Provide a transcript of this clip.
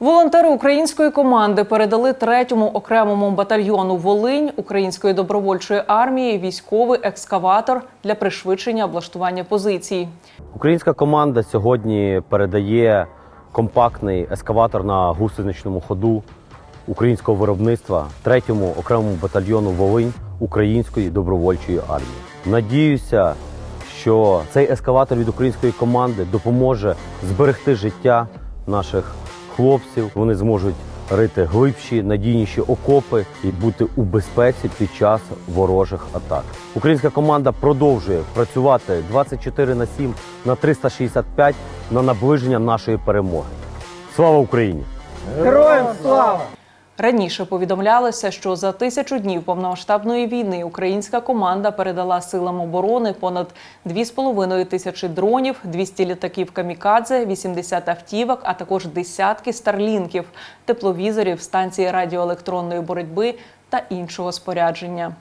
Волонтери української команди передали третьому окремому батальйону Волинь української добровольчої армії військовий екскаватор для пришвидшення облаштування позицій. Українська команда сьогодні передає компактний ескаватор на гусеничному ходу українського виробництва третьому окремому батальйону Волинь української добровольчої армії. Надіюся, що цей ескаватор від української команди допоможе зберегти життя наших хлопців. Вони зможуть рити глибші, надійніші окопи і бути у безпеці під час ворожих атак. Українська команда продовжує працювати 24 на 7 на 365 на наближення нашої перемоги. Слава Україні! Героям слава! Раніше повідомлялося, що за тисячу днів повномасштабної війни українська команда передала силам оборони понад 2,5 тисячі дронів, 200 літаків камікадзе, 80 автівок, а також десятки старлінків, тепловізорів, станції радіоелектронної боротьби та іншого спорядження.